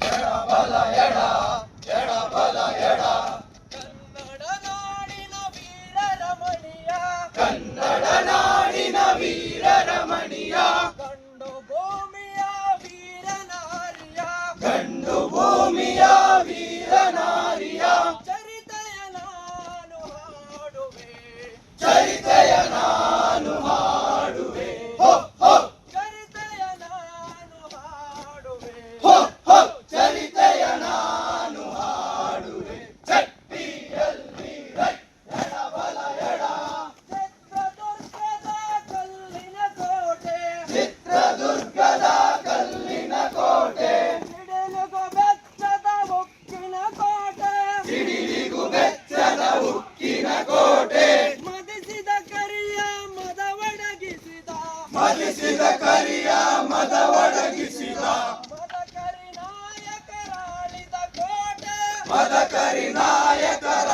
ಎಡ ಬಲ ಎಡ ಮಲಿಸಿದ ಕರಿಯ ಮದ ಒಡಗಿಸಿದ. ಮದಕರಿ ನಾಯಕರಾಳಿದ ಕೋಟೆ. ಮದಕರಿ ನಾಯಕರ